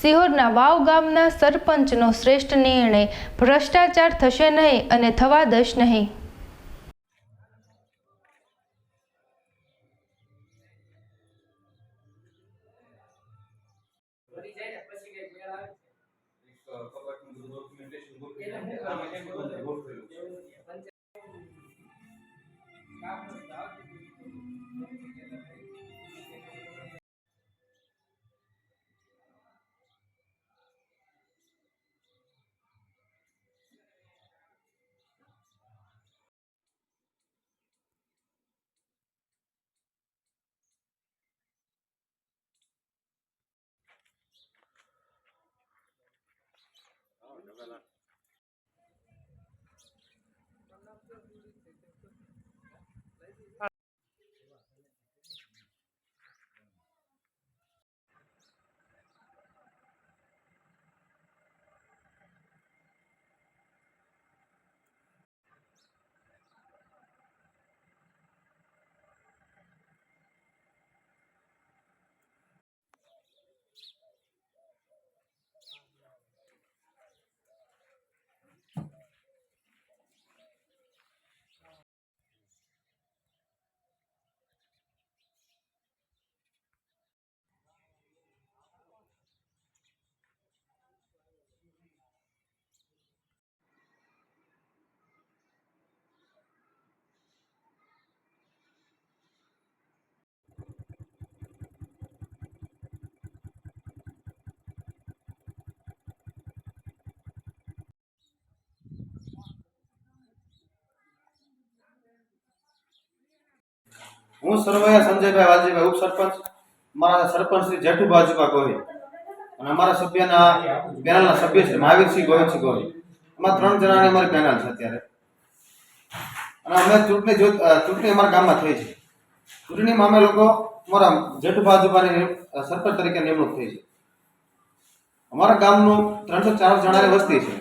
સિહોરના વાવ ગામના સરપંચનો શ્રેષ્ઠ નિર્ણય, ભ્રષ્ટાચાર થશે નહીં અને થવા દશ નહીં. આમાં કેમ હું સરવૈયા સંજયભાઈ વાલજીભાઈ ઉપસરપંચ. મારા સરપંચ શ્રી જેઠુ અજુભા ગોહિલ. અને અમારા સભ્યના પેનલના સભ્ય છે મહાવીરસિંહ ગોવિંદસિંહ ગોહિલ. અમારા ત્રણ જણાની અમારી પેનલ છે અત્યારે. અને અમે ચૂંટણી જો ચૂંટણી અમારા ગામમાં થઈ છે. ચૂંટણીમાં અમે લોકો અમારા જેઠુ અજુભાની સરપંચ તરીકે નિમણૂક થઈ છે. અમારા ગામનું ત્રણસો ચાર જણાની વસ્તી છે.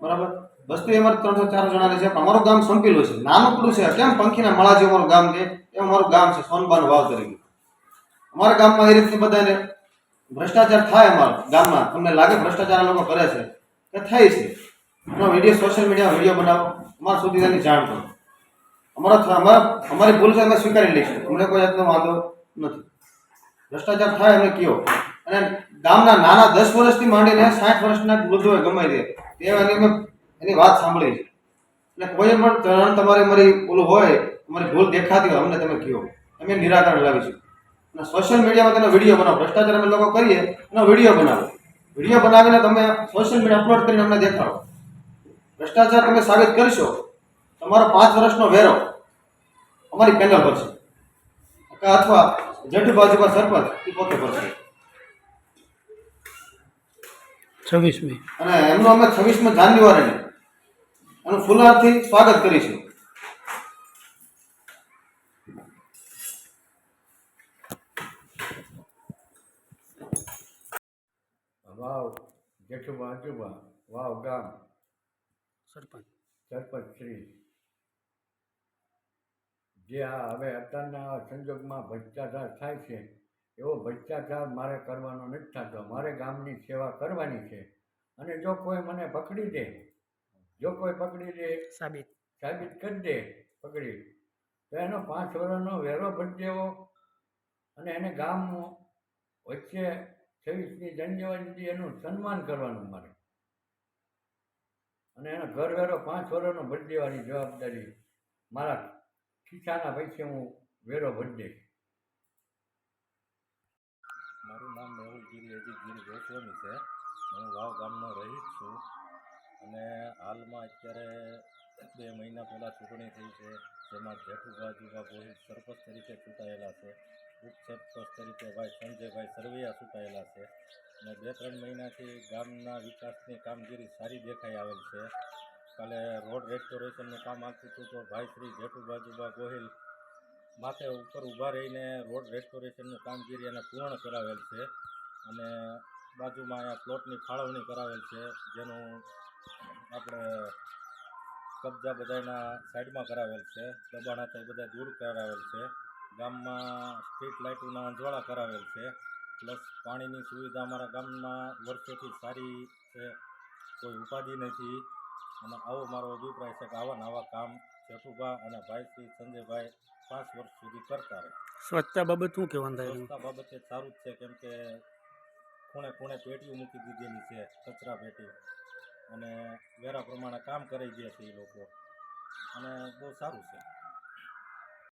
બરાબર? વસ્તી અમારે ત્રણસો ચાર જણાની છે, પણ અમારું ગામ સંપીલું છે. નાનકડું છે. કેમ? પંખીના મળા જે અમારું ગામ છે એમ અમારું ગામ છે, સોનબાનું વાવ તરીકે. અમારા ગામમાં એ રીતની બધાને ભ્રષ્ટાચાર થાય અમારા ગામમાં. તમને લાગે ભ્રષ્ટાચાર લોકો કરે છે? એ થાય છે. એનો વીડિયો સોશિયલ મીડિયામાં વીડિયો બનાવો. અમારા સુધી તેની જાણ કરો. અમારા અમારા, અમારી ભૂલ છે અમે સ્વીકારી લઈશું. અમને કોઈ જાતનો વાંધો નથી. ભ્રષ્ટાચાર થાય એમને કયો. અને ગામના નાના દસ વર્ષથી માંડીને સાઠ વર્ષના વૃદ્ધોએ ગમાઈ દે તે. એની અમે એની વાત સાંભળી છે. એટલે કોઈ પણ ત્રણ તમારી મારી ઓલું હોય તમારી ભૂલ દેખાતી હોય અમને તમે કહો. અમે નિરાકરણ લાવીશું. અને સોશિયલ મીડિયામાં તેનો વીડિયો બનાવો. ભ્રષ્ટાચાર અમે લોકો કરીએ એનો વીડિયો બનાવો. વીડિયો બનાવીને તમે સોશિયલ મીડિયા અપલોડ કરીને અમને દેખાડો. ભ્રષ્ટાચાર તમે સાબિત કરશો તમારો પાંચ વર્ષનો વેરો અમારી પેનલ ભરશે અથવા જઠ બાજુ સરપંચ એ પોતે ભરશે છવ્વીસમી. અને એમનું અમે છવ્વીસમી જાન્યુઆરીને એનું ફુલારથી સ્વાગત કરીશું. વાવ જેઠુબા અજુબા વાવ ગામ. સરપંચ. સરપંચ શ્રી. જે આ હવે અત્યારના સંજોગમાં ભ્રષ્ટાચાર થાય છે એવો ભ્રષ્ટાચાર મારે કરવાનો નથી થતો. મારે ગામની સેવા કરવાની છે. અને જો કોઈ મને પકડી દે જો કોઈ પકડી દે સાબિત. સાબિત કરી દે પકડી. તો એનો પાંચ વર્ષનો વેરો ભરી દેવો અને એને ગામ વચ્ચે છવ્વીસમી જાન્યુઆરી એનું સન્માન કરવાનું મારે. અને એનો ઘર વેરો પાંચ વર્ષનો ભરી દેવાની જવાબદારી મારા ખિસ્સાના પૈસે હું વેરો ભરી દઈશ. મારું નામ મેહુલ ગીરી અજીત ગીરી ગોસ્વામી છે. હું વાવ ગામનો રહીશ છું. અને હાલમાં અત્યારે બે મહિના પહેલાં ચૂંટણી થઈ છે, જેમાં જેઠુભાજીભા ગોહિલ સરપંચ તરીકે ચૂંટાયેલા છે, ઉપસરપંચ તરીકે ભાઈ સંજયભાઈ સરવૈયા ચૂંટાયેલા છે અને બે ત્રણ મહિનાથી ગામના વિકાસની કામગીરી સારી દેખાઈ આવેલ છે. કાલે રોડ રેસ્ટોરેશનનું કામ આવતું હતું તો ભાઈ શ્રી જેઠુબાજુબા ગોહિલ માથે ઉપર ઊભા રહીને રોડ રેસ્ટોરેશનનું કામગીરી એને પૂર્ણ કરાવેલ છે અને બાજુમાં અહીંયા પ્લોટની ફાળવણી કરાવેલ છે, જેનું આપણે કબજા બધાના સાઈડમાં કરાવેલ છે દબાણ હતા એ બધા દૂર કરાવેલ છે. ગામમાં સ્ટ્રીટ લાઇટોના અંજવાળા કરાવેલ છે પ્લસ પાણીની સુવિધા અમારા ગામમાં વર્ષોથી સારી છે કોઈ ઉપાધિ નથી. અને આવો મારો અભિપ્રાય છે કે આવા નવા આવા કામ જેઠુભા અને ભાઈ શ્રી સંજયભાઈ પાંચ વર્ષ સુધી કરતા રહે. સ્વચ્છતા બાબત શું કહેવાનું થાય સ્વચ્છતા બાબતે સારું જ છે કેમ કે ખૂણે ખૂણે પેટીઓ મૂકી દીધેલી છે કચરા પેટી. અને વેરા પ્રમાણે કામ કરી ગયા છે એ લોકો. અને બહુ સારું છે.